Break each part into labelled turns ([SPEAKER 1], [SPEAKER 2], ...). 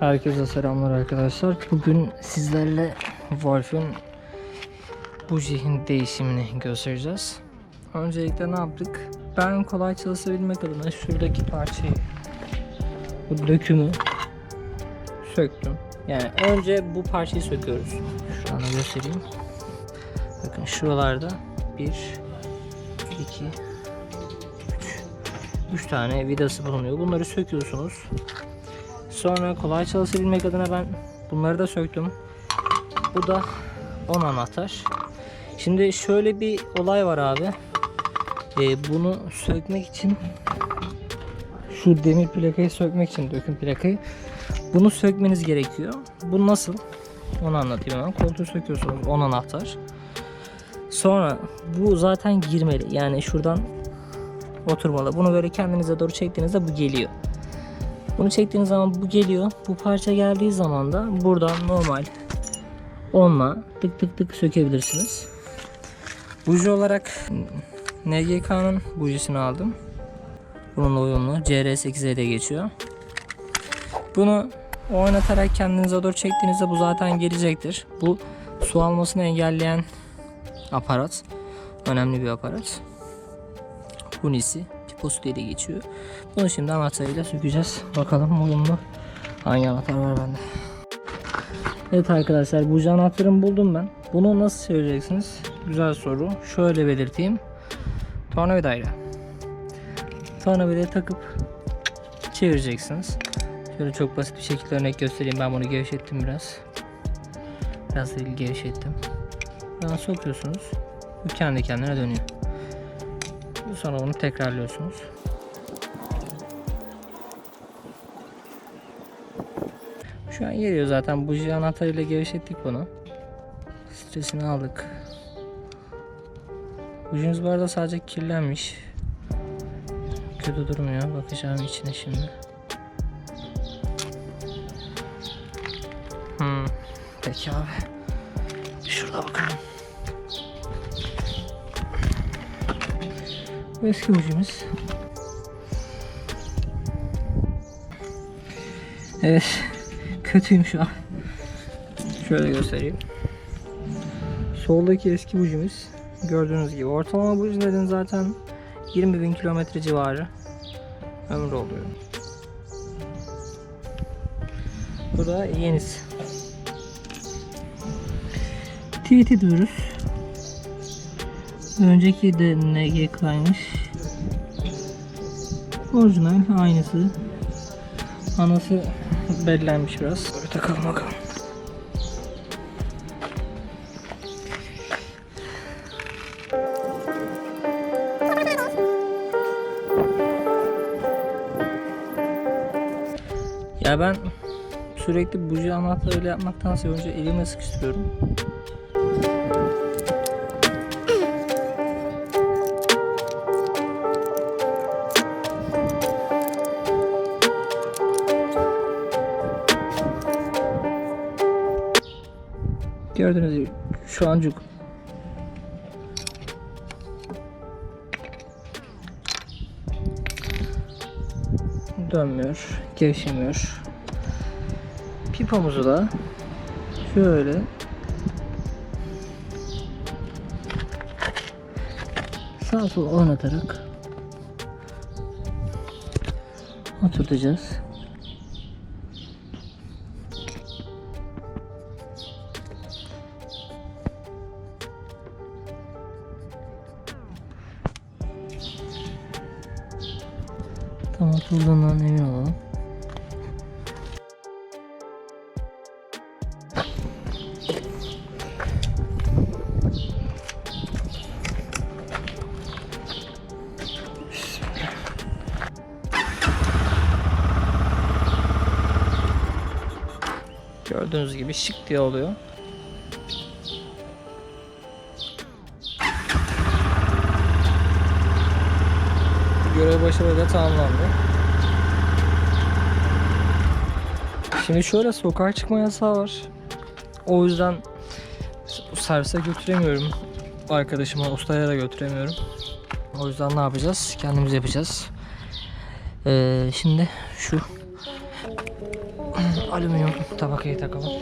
[SPEAKER 1] Herkese selamlar arkadaşlar. Bugün sizlerle Wolf'un bujinin değişimini göstereceğiz. Öncelikle ne yaptık? Ben kolay çalışabilmek adına şuradaki parçayı, bu dökümü söktüm. Yani önce bu parçayı söküyoruz. Şuradan da göstereyim. Bakın şuralarda bir, iki, üç, üç tane vidası bulunuyor. Bunları söküyorsunuz. Sonra kolay çalışabilmek adına ben bunları da söktüm. Bu da 10 anahtar. Şimdi şöyle bir olay var abi. Ee, bunu sökmek için şu demir plakayı sökmek için döküm plakayı bunu sökmeniz gerekiyor. Bu nasıl? Onu anlatayım hemen. Koltuğu söküyorsunuz 10 anahtar. Sonra bu zaten girmeli. Yani şuradan oturmalı. Bunu böyle kendinize doğru çektiğinizde bu geliyor. Bunu çektiğiniz zaman bu geliyor. Bu parça geldiği zaman da buradan normal onunla tık tık tık sökebilirsiniz. Buji olarak NGK'nın bujisini aldım. Bununla uyumlu. CR8'e geçiyor. Bunu oynatarak kendinize doğru çektiğinizde bu zaten gelecektir. Bu su almasını engelleyen aparat. Önemli bir aparat. Bunisi. Piposu diye de geçiyor. Bunu şimdi anahtarıyla sökeceğiz. Bakalım uyumlu hangi anahtar var bende. Evet arkadaşlar bu anahtarımı buldum ben. Bunu nasıl çevireceksiniz? Güzel soru. Şöyle belirteyim. Tornavidayla. Tornavidayı takıp çevireceksiniz. Şöyle çok basit bir şekilde örnek göstereyim. Ben bunu gevşettim biraz. Biraz değil gevşettim. Buradan sokuyorsunuz. Bu kendi kendine dönüyor. Sonra bunu tekrarlıyorsunuz. Şu an geliyor zaten. Buji anahtarıyla gevşettik bunu. Stresini aldık. Bujimiz bu arada sadece kirlenmiş. Kötü durmuyor. Bakacağım içine şimdi. Hmm. Peki abi. Şurada bakalım. Eski bujimiz. Evet. Kötüyüm şu an. Şöyle göstereyim. Soldaki eski bujimiz. Gördüğünüz gibi. Ortalama bujilerin zaten 20 bin kilometre civarı ömrü oluyor. Bu da yenisi. TT diyoruz. Önceki de NGK'ymış. Orijinal aynısı. Anası bellenmiş biraz. Böyle takalım bakalım. Ya ben sürekli buji anahtarıyla yapmaktansa önce elime sıkıştırıyorum. Gördüğünüz gibi şu an cuk. Dönmüyor, gevşemiyor. Pipomuzu da şöyle sağ sol oynatarak oturtacağız. Gördüğünüz gibi şık diye oluyor. Görev başarıyla tamamlandı. Şimdi şöyle sokağa çıkma yasağı var. O yüzden servise götüremiyorum. Arkadaşıma, ustaya da götüremiyorum. O yüzden ne yapacağız? Kendimiz yapacağız. Ee, şimdi şu alüminyum tabakayı takalım.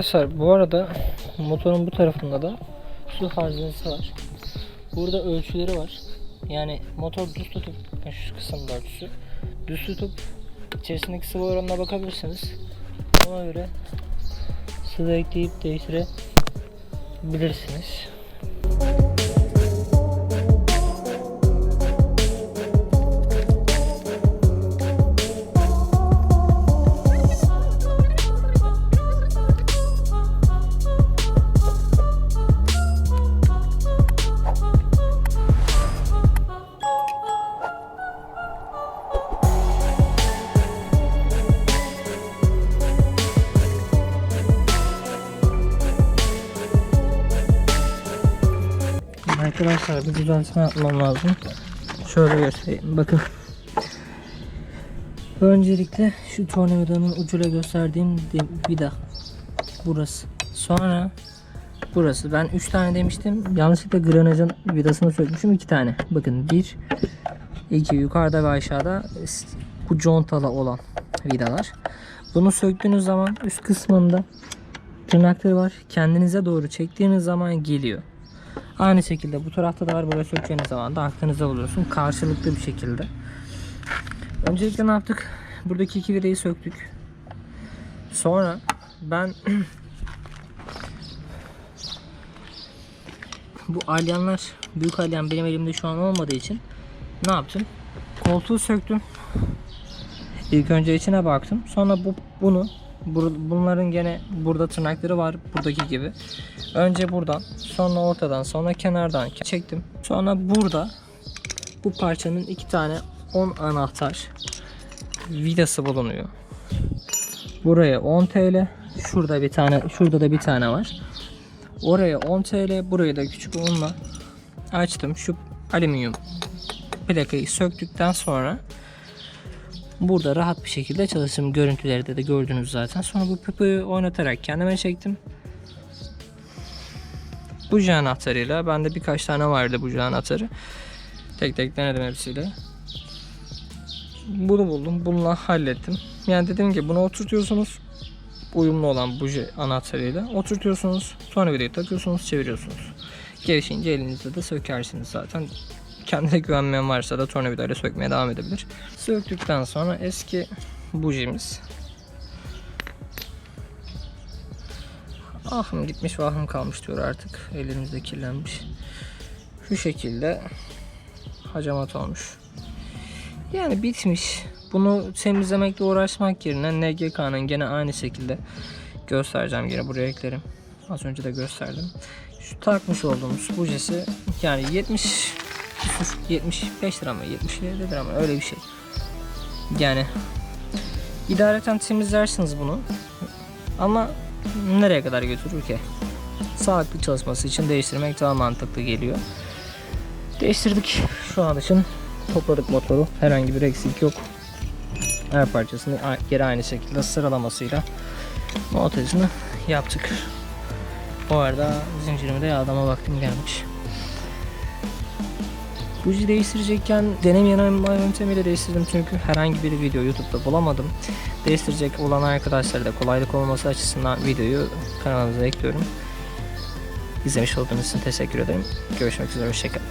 [SPEAKER 1] Arkadaşlar bu arada motorun bu tarafında da su haznesi var. Burada ölçüleri var. Yani motor düz tutup şu kısımda ölçüsü düz tutup içerisindeki sıvı oranına bakabilirsiniz. Ona göre sıvı ekleyip değiştirebilirsiniz. Arkadaşlar bir düzeltme yapmam lazım. Şöyle göstereyim. Bakın. Öncelikle şu tornavidanın ucuyla gösterdiğim vida. Burası. Sonra burası. Ben 3 tane demiştim. Yanlışlıkla granajın vidasını sökmüşüm. 2 tane. Bakın 1 2 yukarıda ve aşağıda bu contalı olan vidalar. Bunu söktüğünüz zaman üst kısmında tırnakları var. Kendinize doğru çektiğiniz zaman geliyor. Aynı şekilde bu tarafta da var. Buraya sökeceğiniz zaman da aklınıza bulursun. Karşılıklı bir şekilde. Öncelikle ne yaptık? Buradaki iki vidayı söktük. Sonra ben bu alyanlar, büyük alyan benim elimde şu an olmadığı için ne yaptım? Koltuğu söktüm. İlk önce içine baktım. Sonra bu bunu bunların gene burada tırnakları var buradaki gibi. Önce buradan, sonra ortadan, sonra kenardan çektim. Sonra burada bu parçanın iki tane 10 anahtar vidası bulunuyor. Buraya 10 TL, şurada bir tane, şurada da bir tane var. Oraya 10 TL, burayı da küçük unla açtım. Şu alüminyum plakayı söktükten sonra burada rahat bir şekilde çalıştım. Görüntülerde de gördünüz zaten. Sonra bu pipoyu oynatarak kendime çektim. Buji anahtarıyla bende birkaç tane vardı buji anahtarı. Tek tek denedim hepsiyle. Bunu buldum. Bununla hallettim. Yani dedim ki bunu oturtuyorsunuz. Uyumlu olan buji anahtarıyla oturtuyorsunuz. Sonra videoyu takıyorsunuz, çeviriyorsunuz. Gelişince elinizde de sökersiniz zaten. Kendine güvenmeyen varsa da tornavidayla sökmeye devam edebilir. Söktükten sonra eski bujimiz Ahım gitmiş vahım kalmış diyor artık. Elimizde kirlenmiş. Şu şekilde hacamat olmuş. Yani bitmiş. Bunu temizlemekle uğraşmak yerine NGK'nın gene aynı şekilde göstereceğim yine buraya eklerim. Az önce de gösterdim. Şu takmış olduğumuz bujesi yani 70 küsur, 75 lira mı 77 lira mı öyle bir şey. Yani idareten temizlersiniz bunu. Ama nereye kadar götürür ki? Sağlıklı çalışması için değiştirmek daha mantıklı geliyor. Değiştirdik şu an için. Topladık motoru. Herhangi bir eksik yok. Her parçasını geri aynı şekilde sıralamasıyla montajını yaptık. Bu arada zincirimi de yağlama vaktim gelmiş. Buji değiştirecekken deneyim yanılma yöntemiyle değiştirdim çünkü herhangi bir video YouTube'da bulamadım. Değiştirecek olan arkadaşlara da kolaylık olması açısından videoyu kanalımıza ekliyorum. İzlemiş olduğunuz için teşekkür ederim. Görüşmek üzere, hoşçakalın.